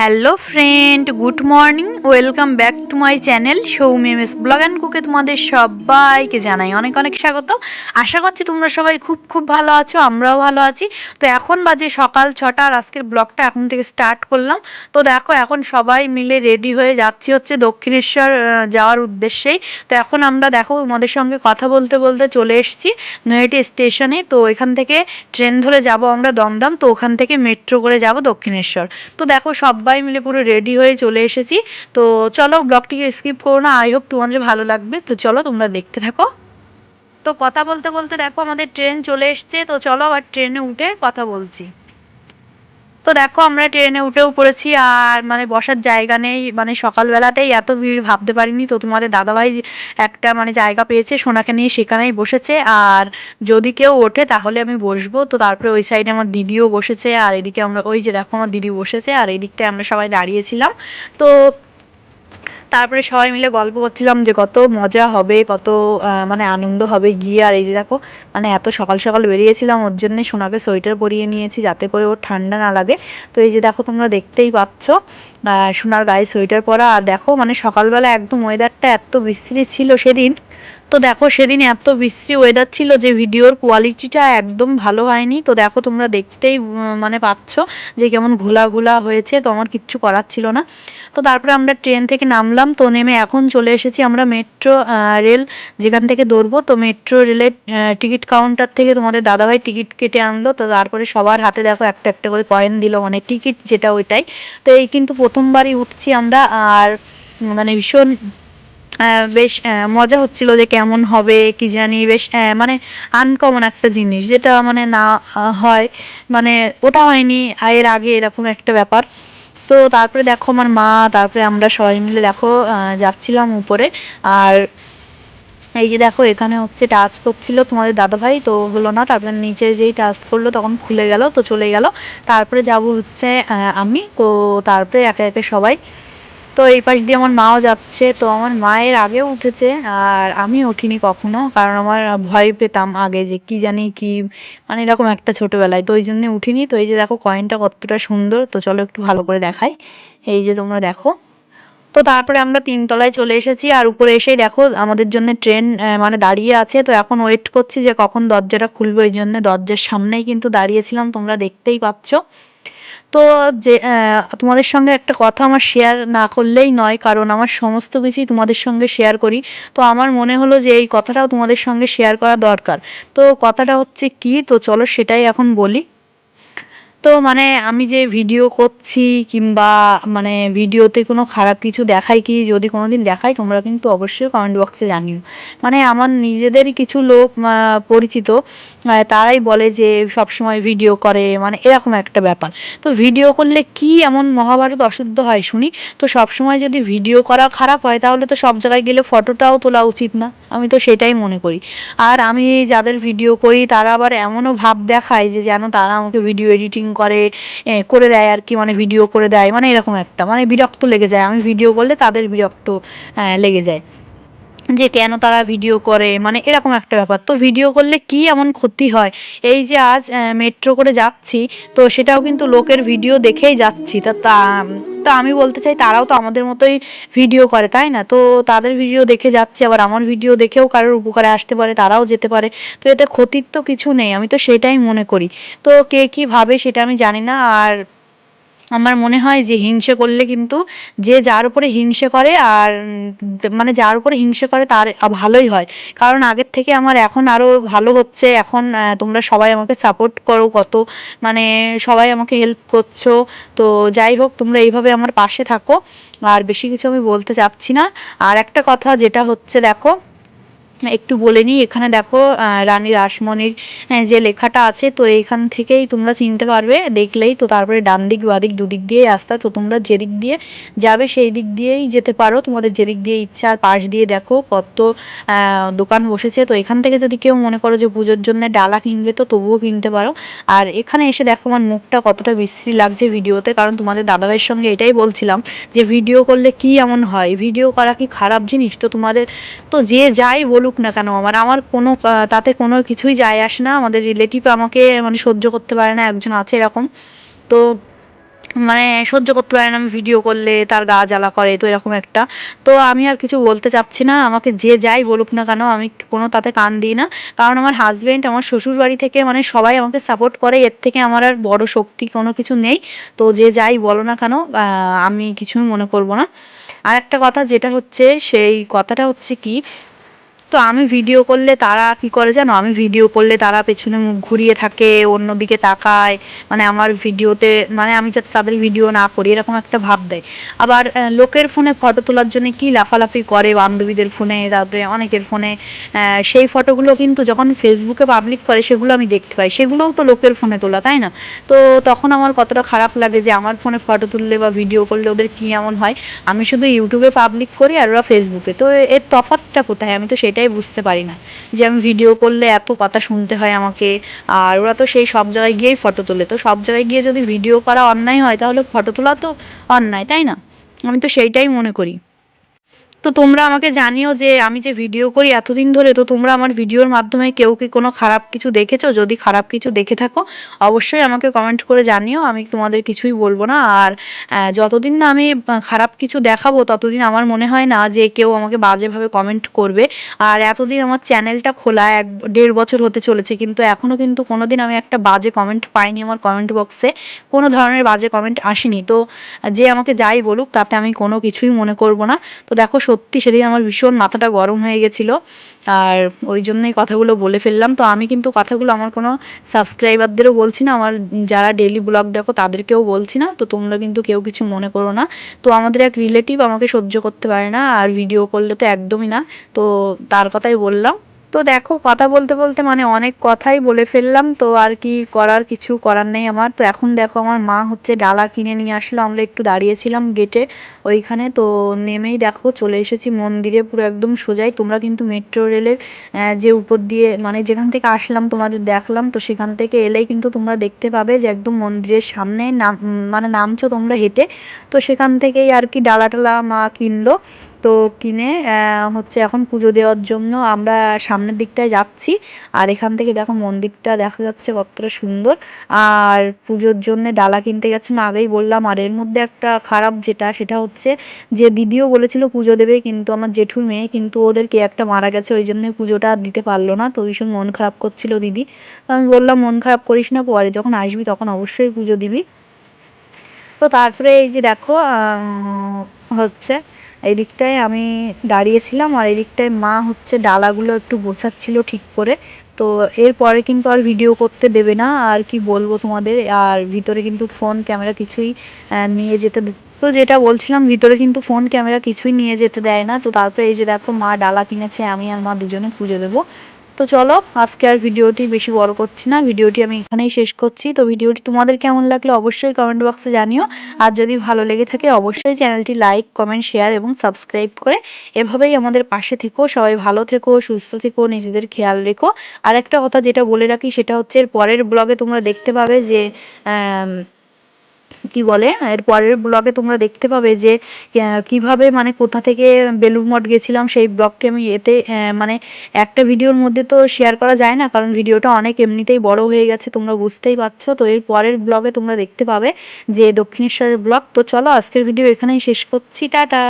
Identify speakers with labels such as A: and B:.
A: Hello friend good morning welcome back to my channel Soumi M S blog and কুকে তোমাদের সবাইকে জানাই অনেক অনেক স্বাগত। আশা করছি তোমরা সবাই খুব খুব ভালো আছো, আমরাও ভালো আছি। তো এখন বাজে সকাল ছটা আর আজকের ব্লগটা এখন থেকে স্টার্ট করলাম। তো দেখো, এখন সবাই মিলে রেডি হয়ে যাচ্ছি হচ্ছে দক্ষিণেশ্বর যাওয়ার উদ্দেশ্যেই। তো এখন আমরা দেখো, তোমাদের সঙ্গে কথা বলতে বলতে চলে এসেছি নৈহাটি স্টেশনে। তো এখান থেকে ট্রেন ধরে যাব আমরা দমদম। তো ওখান থেকে মেট্রো করে যাব দক্ষিণেশ্বর। তো দেখো সবাই মিলে পুরো রেডি হয়ে চলে এসেছি। তো চলো ব্লগটিকে স্কিপ করো না আই হোপ তোমাদের ভালো লাগবে। তো চলো তোমরা দেখতে থাকো। তো কথা বলতে বলতে দেখো আমাদের ট্রেন চলে এসছে। তো চলো আবার ট্রেনে উঠে কথা বলছি। তো দেখো, আমরা ট্রেনে উঠেও পড়েছি আর মানে বসার জায়গা নেই। মানে সকালবেলাতেই এত ভিড়, ভাবতে পারিনি তো তোমাদের দাদাভাই একটা মানে জায়গা পেয়েছে সোনাকে নিয়ে, সেখানেই বসেছে। আর যদি কেউ ওঠে তাহলে আমি বসবো। তো তারপরে ওই সাইডে আমার দিদিও বসেছে আর এদিকে আমরা, ওই যে দেখো আমার দিদি বসেছে আর এদিকটায় আমরা সবাই দাঁড়িয়েছিলাম। তো তারপরে সবাই মিলে গল্প করছিলাম যে কত মজা হবে, কত মানে আনন্দ হবে গিয়ে। আর এই যে দেখো মানে এত সকাল সকাল বেরিয়েছিলাম, ওর জন্যে সোনাকে সোয়েটার পরিয়ে নিয়েছি যাতে করে ওর ঠান্ডা না লাগে। তো এই যে দেখো, তোমরা দেখতেই পাচ্ছ সোনার গায়ে সোয়েটার পরা। আর দেখো মানে সকালবেলা একদম ওয়েদারটা এত বিশ্রী ছিল সেদিন তো দেখো, সেদিন এত বিশ্রী ওয়েদার ছিল যে ভিডিওর কোয়ালিটিটা একদম ভালো হয়নি। তো দেখো, তোমরা দেখতেই মানে পাচ্ছ যে কেমন ঘোলা ঘোলা হয়েছে। তো আমার কিচ্ছু করার ছিল না। তো তারপরে আমরা ট্রেন থেকে নামলাম। তো নেমে এখন চলে এসেছি আমরা মেট্রো রেল যেখান থেকে দৌড়বো তো মেট্রো রেলের টিকিট কাউন্টার থেকে তোমাদের দাদাভাই টিকিট কেটে আনলো। তো তারপরে সবার হাতে দেখো একটা একটা করে কয়েন দিল মানে টিকিট যেটা ওইটাই। তো এই কিন্তু প্রথমবারই উঠছি আমরা। আর মানে ভীষণ বেশ মজা হচ্ছিল যে কেমন হবে, কি জানি, বেশ মানে আনকমন একটা জিনিস যেটা মানে না হয়। মানে ওটা হয়নি এর আগে এরকম একটা ব্যাপার। তো তারপরে দেখো আমার মা, তারপরে আমরা সবাই মিলে দেখো যাচ্ছিলাম উপরে। আর এই যে দেখো, এখানে হচ্ছে টাচ করছিল তোমাদের দাদাভাই, তো হলো না, তারপরে নিচে যেই টাচ করল তখন খুলে গেল, তো চলে গেল। তারপরে যাব হচ্ছে আমি, তো তারপরে একে একে সবাই তো এই পাশ দিয়ে আমার মাও যাচ্ছে, তো আমার মায়ের আগেও উঠেছে, আর আমি উঠিনি কখনো, কারণ আমার ভয় পেতাম আগে যে কি জানি কি মানে এরকম একটা ছোটোবেলায়, তো ওই জন্য উঠিনি। তো এই যে দেখো কয়েনটা কতটা সুন্দর, তো চলো একটু ভালো করে দেখাই। এই যে তোমরা দেখো। তো তারপরে আমরা তিনতলায় চলে এসেছি, আর উপরে এসেই দেখো আমাদের জন্য ট্রেন মানে দাঁড়িয়ে আছে। তো এখন ওয়েট করছি যে কখন দরজাটা খুলবে, ওই জন্য দরজার সামনেই কিন্তু দাঁড়িয়েছিলাম, তোমরা দেখতেই পাচ্ছ। তো যে তোমাদের সঙ্গে একটা কথা আমার শেয়ার না করলেই নয়, কারণ আমার সমস্ত কিছুই তোমাদের সঙ্গে শেয়ার করি। তো আমার মনে হলো যে এই কথাটাও তোমাদের সঙ্গে শেয়ার করা দরকার। তো কথাটা হচ্ছে কি? তো চলো সেটাই এখন বলি। তো মানে আমি যে ভিডিও করছি কিংবা মানে ভিডিওতে কোনো খারাপ কিছু দেখাই কি, যদি কোনো দিন দেখাই তোমরা কিন্তু অবশ্যই কমেন্ট বক্সে জানিও। মানে আমার নিজেদেরই কিছু লোক পরিচিত তারাই বলে যে সব সময় ভিডিও করে মানে এরকম একটা ব্যাপার। তো ভিডিও করলে কি এমন মহাভারত অশুদ্ধ হয় শুনি? তো সব সময় যদি ভিডিও করা খারাপ হয়, তাহলে তো সব জায়গায় গেলে ফটোটাও তোলা উচিত না। আমি তো সেটাই মনে করি। আর আমি যাদের ভিডিও করি, তারা আবার এমনও ভাব দেখায় যে যেন তারা আমাকে ভিডিও এডিটিং করে করে দেয় আর কি মানে ভিডিও করে দেয় মানে এরকম একটা মানে বিরক্ত লেগে যায়। আমি ভিডিও করলে তাদের বিরক্ত লেগে যায়। যে কেন তারা ভিডিও করে মানে এরকম একটা ব্যাপার। তো ভিডিও করলে কি এমন ক্ষতি হয়? এই যে আজ মেট্রো করে যাচ্ছি, তো সেটাও কিন্তু লোকের ভিডিও দেখেই যাচ্ছি। তা, তা- আমি বলতে চাই, তারাও তো আমাদের মতোই ভিডিও করে, তাই না? তো তাদের ভিডিও দেখে যাচ্ছে, আবার আমার ভিডিও দেখেও কারোর উপকারে আসতে পারে, তারাও যেতে পারে। তো এতে ক্ষতির তো কিছু নেই, আমি তো সেটাই মনে করি। তো কে কি ভাবে সেটা আমি জানি না, আর আমার মনে হয় যে হিংসে করলে কিন্তু যে যার উপরে হিংসে করে আর মানে যার উপরে হিংসে করে তার ভালোই হয়। কারণ আগের থেকে আমার এখন আরও ভালো হচ্ছে, এখন তোমরা সবাই আমাকে সাপোর্ট করো কত মানে সবাই আমাকে হেল্প করছ। তো যাই হোক, তোমরা এইভাবে আমার পাশে থাকো। আর বেশি কিছু আমি বলতে চাচ্ছি না। আর একটা কথা যেটা হচ্ছে, দেখো একটু বলে নিই, এখানে দেখো রানী রাসমণির যে লেখাটা আছে, তো এইখান থেকেই তোমরা চিনতে পারবে, দেখলেই তো তারপরে ডান দিক বাদিক দুদিক দিয়ে রাস্তা, তো তোমরা যেদিক দিয়ে যাবে, সেই দিক দিয়েই যেতে পারো, তোমাদের যেদিক দিয়ে ইচ্ছা, আর পাশ দিয়ে দেখো কত দোকান বসেছে, তো এখান থেকে যদি কেউ মনে করো যে পুজোর জন্য ডালা কিনবে, তো তবুও কিনতে পারো, আর এখানে এসে দেখো আমার মুখটা কতটা বিশ্রী লাগছে ভিডিওতে, কারণ তোমাদের দাদাভাইয়ের সঙ্গে এটাই বলছিলাম, যে ভিডিও করলে কি এমন হয়, ভিডিও করা কি খারাপ জিনিস, তো তোমাদের, তো যে যাই বলুক না কেন? আমার আমার কোনো তাতে কোনো কিছুই যায় আসে না। আমাদের রিলেটিভ আমাকে মানে সহ্য করতে পারে না, একজন আছে এরকম। তো মানে সহ্য করতে পারে না, আমি ভিডিও করলে তার গা জ্বালা করে, তো এরকম একটা। তো আমি আর কিছু বলতে চাচ্ছি না। আমাকে যে যাই বলুক না কেন, আমি কোনো তাতে কান দিই না। কারণ আমার হাজব্যান্ড আমার শ্বশুর বাড়ি থেকে মানে সবাই আমাকে সাপোর্ট করে। এর থেকে আমার আর বড় শক্তি কোনো কিছু নেই। তো যে যাই বলো না কেন আমি কিছুই মনে করব না। আর একটা কথা যেটা হচ্ছে, সেই কথাটা হচ্ছে কি তো আমি ভিডিও করলে তারা কি করে জানো? আমি ভিডিও করলে তারা পেছনে মুখ ঘুরিয়ে থাকে, অন্যদিকে তাকায়। মানে আমার ভিডিওতে মানে আমি যাতে তাদের ভিডিও না করি, এরকম একটা ভাব দেয়। আবার লোকের ফোনে ফটো তোলার জন্য কি লাফালাফি করে? বান্ধবীদের ফোনে তারপরে অনেকের ফোনে সেই ফটোগুলো কিন্তু যখন ফেসবুকে পাবলিক করে, সেগুলো আমি দেখতে পাই। সেগুলোও তো লোকের ফোনে তোলা, তাই না? তো তখন আমার কতটা খারাপ লাগে যে আমার ফোনে ফটো তুললে বা ভিডিও করলে ওদের কী এমন হয়? আমি শুধু ইউটিউবে পাবলিক করি আর ওরা ফেসবুকে তো এর তফাৎটা কোথায়? আমি তো সেটা সেটাই বুঝতে পারি না যে আমি ভিডিও করলে এত কথা শুনতে হয় আমাকে। আর ওরা তো সেই সব জায়গায় গিয়েই ফটো তোলে। তো সব জায়গায় গিয়ে যদি ভিডিও করা অন্যায় হয়, তাহলে ফটো তোলা তো অন্যায়, তাই না? আমি তো সেইটাই মনে করি। তো তোমরা আমাকে জানিও যে আমি যে ভিডিও করি এতদিন ধরে, তো তোমরা আমার ভিডিওর মাধ্যমে কেউ কি কোনো খারাপ কিছু দেখেছ? যদি খারাপ কিছু দেখে থাকো, অবশ্যই আমাকে কমেন্ট করে জানিও, আমি তোমাদের কিছুই বলব না। আর যতদিন না আমি খারাপ কিছু দেখাবো, ততদিন আমার মনে হয় না যে কেউ আমাকে বাজেভাবে কমেন্ট করবে। আর এতদিন আমার চ্যানেলটা খোলা, এক, দেড় বছর হতে চলেছে, কিন্তু এখনও কিন্তু কোনো দিন আমি একটা বাজে কমেন্ট পাইনি আমার কমেন্ট বক্সে কোনো ধরনের বাজে কমেন্ট আসেনি। তো, যে আমাকে যাই বলুক, তাতে আমি কোনো কিছুই মনে করব না। তো দেখো সত্যি সেদিন আমার ভীষণ মাথাটা গরম হয়ে গেছিল। আর ওই জন্যই কথাগুলো বলে ফেললাম। তো আমি কিন্তু কথাগুলো আমার কোনো সাবস্ক্রাইবারদেরও বলছি না। আমার যারা ডেলি ব্লগ দেখো তাদেরকেও বলছি না। তো তোমরা কিন্তু কেউ কিছু মনে করো না। তো আমাদের এক রিলেটিভ আমাকে সহ্য করতে পারে না। আর ভিডিও করলে তো একদমই না। তো তার কথাই বললাম। তো দেখো, কথা বলতে বলতে মানে অনেক কথাই বলে ফেললাম, তো আর কি করার, কিছু করার নেই আমার। তো এখন দেখো, আমার মা হচ্ছে ডালা কিনে নিয়ে আসলো, আমরা একটু দাঁড়িয়েছিলাম গেটে ওইখানে, তো নেমেই দেখো চলে এসেছি মন্দিরে, পুরো একদম সোজাই। তোমরা কিন্তু মেট্রো রেলের যে উপর দিয়ে মানে যেখান থেকে আসলাম, তোমাদের দেখলাম, তো সেখান থেকে এলেই কিন্তু তোমরা দেখতে পাবে যে একদম মন্দিরের সামনে নাম মানে নামছো তোমরা হেঁটে, তো সেখান থেকেই আর কি ডালা টালা মা কিনলো। তো কিনে হচ্ছে এখন পুজো দেওয়ার জন্য আমরা সামনের দিকটায় যাচ্ছি। আর এখান থেকে দেখো মন্দিরটা দেখা যাচ্ছে কতটা সুন্দর। আর পুজোর জন্য ডালা কিনতে গেছি, আমি আগেই বললাম। আর এর মধ্যে একটা খারাপ যেটা, সেটা হচ্ছে যে দিদিও বলেছিল পুজো দেবে, কিন্তু আমার জেঠুর মেয়ে কিন্তু ওদের কে একটা মারা গেছে, ওই জন্য পুজোটা আর দিতে পারল না। তো ভীষণ মন খারাপ করছিল দিদি। আমি বললাম, মন খারাপ করিস না, পরে যখন আসবি তখন অবশ্যই পুজো দিবি। তো তারপরে এই যে দেখো হচ্ছে এই দিকটায় আমি দাঁড়িয়েছিলাম আর এদিকটায় মা হচ্ছে ডালাগুলো একটু বোঝাচ্ছিল ঠিক করে। তো এরপরে কিন্তু আর ভিডিও করতে দেবে না, আর কি বলব তোমাদের? আর ভিতরে কিন্তু ফোন ক্যামেরা কিছুই নিয়ে যেতে তো যেটা বলছিলাম, ভিতরে কিন্তু ফোন ক্যামেরা কিছুই নিয়ে যেতে দেয় না। তো তারপরে এই যে দেখো মা ডালা কিনেছে, আমি আর মা দুজনে পুজো দেবো। তো চলো, আজকে আর ভিডিওটি বেশি বড় করছি না। ভিডিওটি আমি এখানেই শেষ করছি। তো ভিডিওটি তোমাদের কেমন লাগল অবশ্যই কমেন্ট বক্সে জানিও। আর যদি ভালো লেগে থাকে অবশ্যই চ্যানেলটি লাইক কমেন্ট শেয়ার এবং সাবস্ক্রাইব করে এভাবেই আমাদের পাশে থেকো। সবাই ভালো থেকো, সুস্থ থেকো, নিজেদের খেয়াল রেখো। আর একটা কথা যেটা বলে রাখি সেটা হচ্ছে এর পরের ব্লগে তোমরা দেখতে পাবে যে কি বলে? এর পরের ব্লগে তোমরা দেখতে পাবে যে কীভাবে মানে কোথা থেকে বেলুর মঠ গেছিলাম, সেই ব্লগটি আমি এতে মানে একটা ভিডিওর মধ্যে তো শেয়ার করা যায় না, কারণ ভিডিওটা অনেক এমনিতেই বড় হয়ে গেছে, তোমরা বুঝতেই পারছ। তো এর পরের ব্লগে তোমরা দেখতে পাবে যে দক্ষিণেশ্বরের ব্লগ তো চলো আজকের ভিডিও এখানেই শেষ করছি, টাটা!